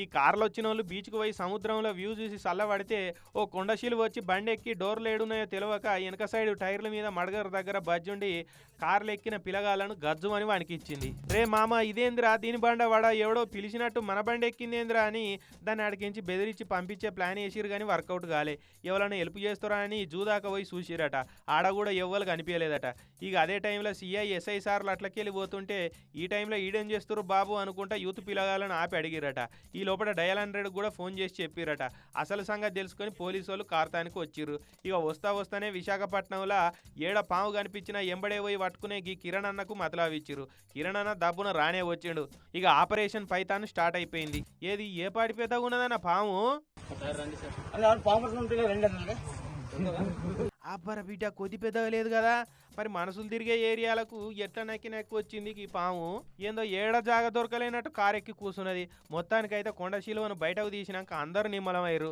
ఈ కార్లు వచ్చిన వాళ్ళు బీచ్కు పోయి సముద్రంలో వ్యూ చూసి చల్లబడితే ఓ కొండశీలు వచ్చి బండి ఎక్కి డోర్లు ఏడున్నాయో తెలియక వెనక సైడ్ టైర్ల మీద మడగరు దగ్గర బజ్జుండి కార్లు ఎక్కిన పిలగాలను గజ్జుమని వానికి ఇచ్చింది రే మామ ఇదేంద్రా? దీని బండ వాడ ఎవడో పిలిచినట్టు మన బండి ఎక్కిందేంద్రా అని దాన్ని అడిగించి బెదిరించి పంపించే ప్లాన్ వేసిరు కానీ వర్కౌట్ కాలే. ఎవరైనా హెల్ప్ చేస్తారా? అని జూదాక పోయి చూసిరట ఆడ కూడా ఎవ్వరు కనిపించలేదట ఇక అదే టైంలో సిఐ ఎస్ఐ సార్లు అట్లకెళ్ళి పోతుంటే ఈ టైంలో ఈడేం చేస్తారు బాబు? అనుకుంటా యూత్ పిలగాలను ఆపి అడిగిరట ఈ లోపల డయల్ హండ్రెడ్ కూడా ఫోన్ చేసి చెప్పిరట. అసలు సంగతి తెలుసుకొని పోలీసు వాళ్ళు కార్తానికి వచ్చిర్రు. ఇక వస్తా వస్తానే విశాఖపట్నంలో ఏడ పాము కనిపించిన ఎంబడే పోయి పట్టుకునే ఈ కిరణ్ అన్నకు మతలావిచ్చిరు కిరణ్ అన్న దబ్బున రానే వచ్చిండు. ఇక ఆపరేషన్ పైతాన్ స్టార్ట్ అయిపోయింది. ఏది ఏ పాటి పెద్దగా ఉన్నదన్న పాము? అబ్బర బిడ్డ కొద్ది పెద్దగా లేదు కదా? మరి మనసులు తిరిగే ఏరియాలకు ఎట్లా నక్కి నక్కి వచ్చింది ఈ పాము? ఏందో ఏడ జాగ దొరకలేనట్టు కారెక్కి కూసున్నది. మొత్తానికైతే కొండ శిలువను బయటకు తీసినాక అందరూ నిమ్మలమయ్యారు.